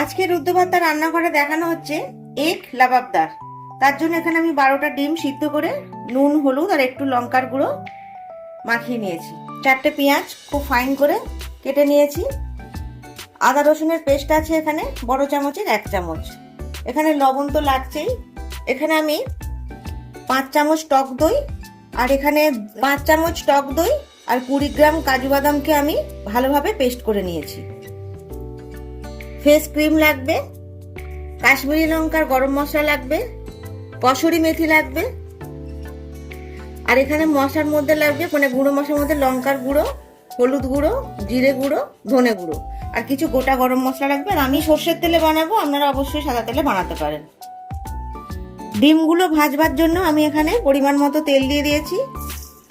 আজকে রুদ্রভাতা রান্নাঘরে দেখানো হচ্ছে এগ লাবাবদার। তার জন্য এখানে আমি বারোটা ডিম সিদ্ধ করে নুন, হলুদ আর একটু লঙ্কার গুঁড়ো মাখিয়ে নিয়েছি। চারটে পেঁয়াজ খুব ফাইন করে কেটে নিয়েছি। আদা রসুনের পেস্ট আছে এখানে, বড় চামচের এক চামচ। এখানে লবণ তো লাগছেই। এখানে আমি পাঁচ চামচ টক দই আর এখানে পাঁচ চামচ টক দই আর কুড়ি গ্রাম কাজু বাদামকে আমি ভালোভাবে পেস্ট করে নিয়েছি। ফেস ক্রিম লাগবে, কাশ্মীরি লঙ্কার গরম মশলা লাগবে, কসুরি মেথি লাগবে, আর এখানে মশলার মধ্যে লাগবে মানে গুঁড়ো মশলার মধ্যে লঙ্কার গুঁড়ো, হলুদ গুঁড়ো, জিরে গুঁড়ো, ধনে গুঁড়ো। আর কিছু গোটা গরম মশলা লাগবে, আর আমি সর্ষের তেলে বানাবো, আপনারা অবশ্যই সাদা তেলে বানাতে পারেন। ডিমগুলো ভাজবার জন্য আমি এখানে পরিমাণ মতো তেল দিয়ে দিয়েছি,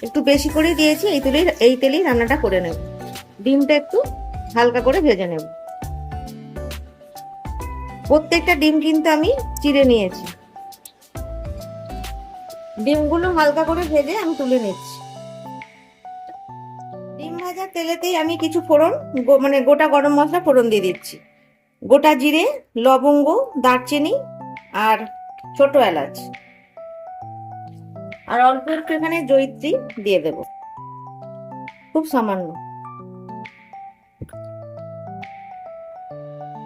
একটু বেশি করেই দিয়েছি, এই তেলেই এই তেলেই রান্নাটা করে নেব। ডিমটা একটু হালকা করে ভেজে নেব। প্রত্যেকটা ডিম কিন্তু আমি চিড়ে নিয়েছি। ডিমগুলো হালকা করে ভেজে আমি তুলে নিচ্ছি। ডিম ভাজার তেলেতেই আমি কিছু ফোড়ন মানে গোটা গরম মশলা ফোড়ন দিয়ে দিচ্ছি। গোটা জিরে, লবঙ্গ, দারচিনি আর ছোট এলাচ। আর অল্প একটু এখানে জয়িত্রী দিয়ে দেব। খুব সামান্য।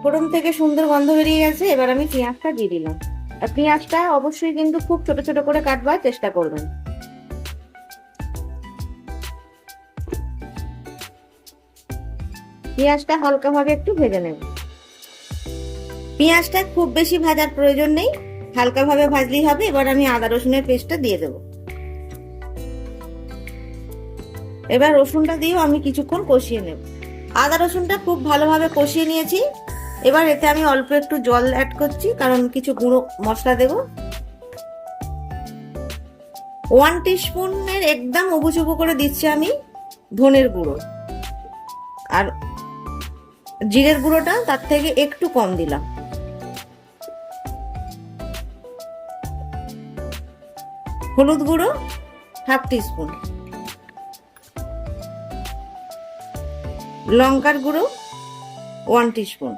ফোড়ন থেকে সুন্দর গন্ধ বেরিয়ে গেছে, এবার আমি পেঁয়াজটা দিয়ে দিলাম। আর পেঁয়াজটা অবশ্যই কিন্তু খুব ছোট ছোট করে কাটবার চেষ্টা করবেন। পেঁয়াজটা হালকাভাবে একটু ভেজে নেব। পেঁয়াজটা খুব বেশি ভাজার প্রয়োজন নেই হালকাভাবে ভাজলেই হবে, এবার আমি আদা রসুনের পেস্টটা দিয়ে দেবো। এবার রসুনটা দিয়েও আমি কিছুক্ষণ কষিয়ে নেব। আদা রসুনটা খুব ভালোভাবে কষিয়ে নিয়েছি এবার এতে আমি অল্প একটু জল অ্যাড করছি, কারণ কিছু গুঁড়ো মশলা দেব। ওয়ান টিস্পুনের একদম উবুচুবু করে দিচ্ছি আমি ধনের গুঁড়ো। আর জিরের গুঁড়োটা তার থেকে একটু কম দিলাম। হলুদ গুঁড়ো হাফ টিস্পুন লঙ্কার গুঁড়ো ওয়ান টিস্পুন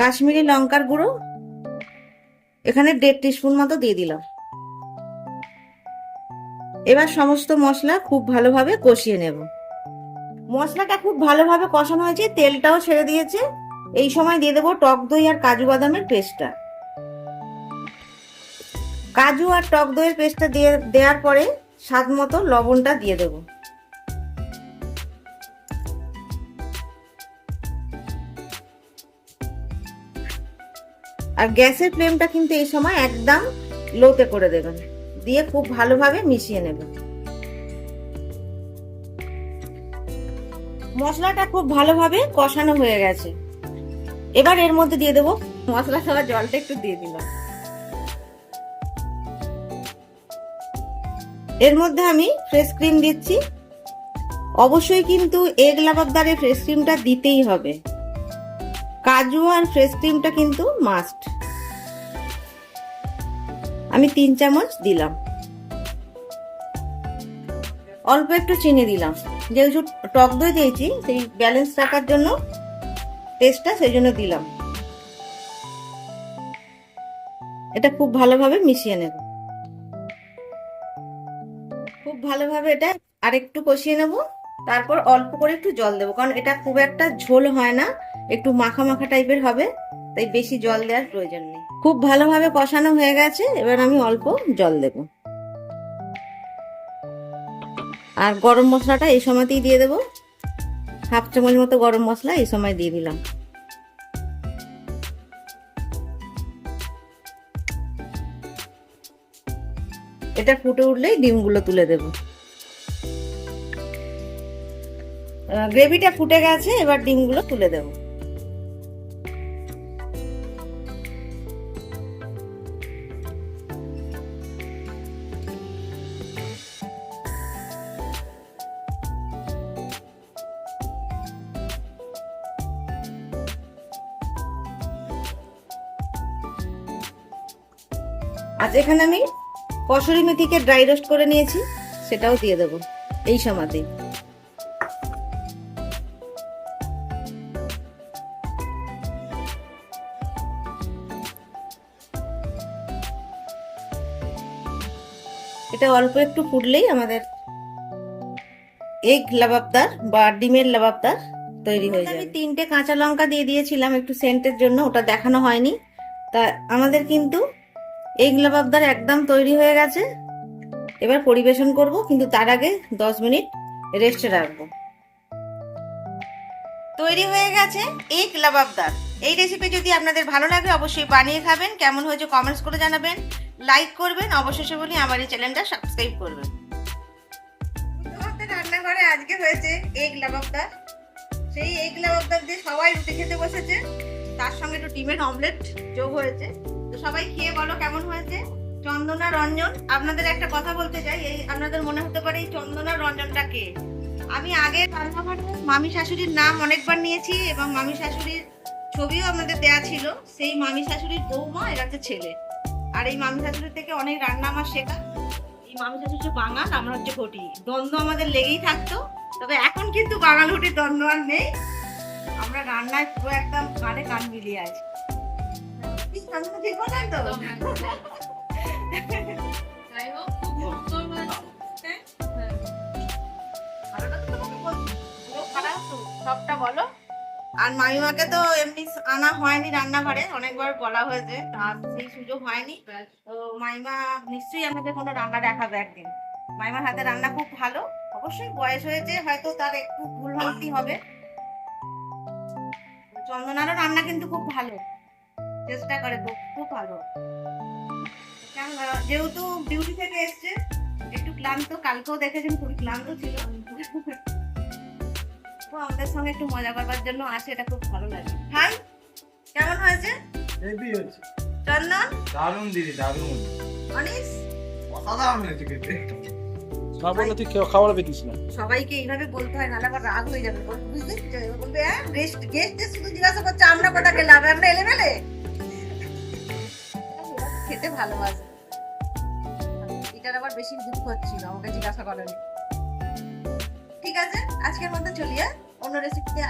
কাশ্মীরি লঙ্কার গুঁড়ো। এখানে দেড় টিস্পুন মতো দিয়ে দিলাম। এবার সমস্ত মশলা খুব ভালোভাবে কষিয়ে নেব। মশলাটা খুব ভালোভাবে কষানো হয়েছে, তেলটাও ছেড়ে দিয়েছে। এই সময় দিয়ে দেবো টক দই আর কাজু বাদামের পেস্টটা। কাজু আর টক দইয়ের পেস্টটা দিয়ে দেওয়ার পরে স্বাদ মতো লবণটা দিয়ে দেবো। আর গ্যাসের ফ্লেমটা কিন্তু এই সময় একদম লোতে করে দেবেন। দিয়ে খুব ভালোভাবে মিশিয়ে নেবেন। মশলাটা খুব ভালোভাবে কষানো হয়ে গেছে। এবার এর মধ্যে দিয়ে দেবো মশলা খাওয়া জলটা একটু দিয়ে দিলাম। এর মধ্যে আমি ফ্রেশ ক্রিম দিচ্ছি। অবশ্যই কিন্তু এগ লাবাবদারে ফ্রেশ ক্রিমটা দিতেই হবে। কাজু আর ফ্রেশ ক্রিমটা কিন্তু মাস্ট আমি তিন চামচ দিলাম। অল্প একটু চিনি দিলাম। যেহেতু টক দই দিয়েছি, সেই ব্যালেন্স রাখার জন্য টেস্টটা সেই জন্য দিলাম। এটা খুব ভালোভাবে মিশিয়ে নেব। খুব ভালোভাবে এটা আরেকটু কষিয়ে নেব। তারপর অল্প করে একটু জল দেবো, কারণ এটা খুব একটা ঝোল হয় না, একটু মাখা মাখা টাইপের হবে, তাই বেশি জল দেওয়ার প্রয়োজন নেই। খুব ভালোভাবে কষানো হয়ে গেছে, এবার আমি অল্প জল দেব। আর গরম মশলাটা এই সময়তেই দিয়ে দেবো, হাফ চামচ মতো গরম মশলা এই সময় দিয়ে দিলাম। এটা ফুটে উঠলেই ডিমগুলো তুলে দেবো। গ্রেভিটা ফুটে গেছে, এবার ডিমগুলো তুলে দেবো। আজ এখানে আমি কসুরি মেথিকে ড্রাই রোস্ট করে নিয়েছি, সেটাও দিয়ে দেবো, এই সময়তেই। এটা অল্প একটু ফুটলেই আমাদের এগ লাবাবদার বা ডিমের লাবাবদার তৈরি হয়ে যাবে। আমি তিনটে কাঁচা লঙ্কা দিয়ে দিয়েছিলাম একটু সেন্টের জন্য ওটা দেখানো হয়নি। তা আমাদের কিন্তু এগ লাবাবদার একদম তৈরি হয়ে গেছে। এবার পরিবেশন করব কিন্তু তার আগে দশ মিনিট রেস্টে রাখব। তৈরি হয়ে গেছে এগ লাবাবদার। এই রেসিপি যদি আপনাদের ভালো লাগে অবশ্যই বানিয়ে খাবেন। কেমন হয়েছে কমেন্টস করে জানাবেন। লাইক করবেন, অবশেষে বলি আমার এই চ্যানেলটা সাবস্ক্রাইব করবেন। রান্নাঘরে আজকে হয়েছে এগ লাবাবদার সেই এগ লাবাবদার দিয়ে সবাই রুটি খেতে বসেছে। তার সঙ্গে একটু ডিমের অমলেট যোগ হয়েছে। তো সবাই খেয়ে বলো কেমন হয়েছে? চন্দনা রঞ্জন, আপনাদের একটা কথা বলতে চাই, এই আপনাদের মনে হতে পারে এই চন্দনা রঞ্জনটা কে? আমি আগে মামি শাশুড়ির নাম অনেকবার নিয়েছি এবং মামি শাশুড়ির ছবিও আমাদের দেয়া ছিল। সেই মামি শাশুড়ির বৌমা, এর হচ্ছে ছেলে। আর এই মামি শাশুড়ির থেকে অনেক রান্না আমার শেখা। এই মামি শাশুড়ি বাঙাল আমরা হচ্ছে ঘটি। দ্বন্দ্ব আমাদের লেগেই থাকতো তবে এখন কিন্তু বাঙাল ঘটির দ্বন্দ্ব আর নেই। আমরা রান্নায় পুরো একদম কানে কান মিলিয়ে আছি। ঠিক বললেন তো? আর মামিমাকে তো এমনি আনা হয়নি রান্নাঘরে, অনেকবার বলা হয়েছে আর সেই সুযোগ হয়নি। তো মাইমা নিশ্চয়ই আমাকে কোনো রান্না দেখাবে একদিন। মাইমার হাতে রান্না খুব ভালো, অবশ্যই বয়স হয়েছে, হয়তো তার একটু ভুল ভ্রান্তি হবে। চন্দনারও রান্না কিন্তু খুব ভালো, চেষ্টা করে, খুব খুব ভালো যেহেতু ডিউটি থেকে এসছে, একটু ক্লান্ত, কালকেও দেখেছেন, খুবই ক্লান্ত ছিল। তো আমাদের সঙ্গে একটু মজা করবার জন্য আসে এটা খুব ভালো লাগে। হাই কেমন হয়েছে? হেভি হচ্ছে চন্দন? দারুণ দিদি দারুণ। অনিস? অসাধারণ হয়েছে খেতে। সব বললে তুই খাবার পেতিস না? সবাইকে এইভাবে বলতে হয় নাহলে আবার রাগ হয়ে যাবে। বুঝলি? বলবে হ্যাঁ গেস্ট গেস্ট শুধু জিজ্ঞাসা করছে আমরা কটা খেলাম? আমরা এলে মেলে খেতে ভালোবাসে। এটার আবার বেশি দুঃখ হচ্ছিল আমাকে জিজ্ঞাসা করেনি। আছে? আজকের মতো চলিয়া হ্যাঁ? অন্য রেসিপিতে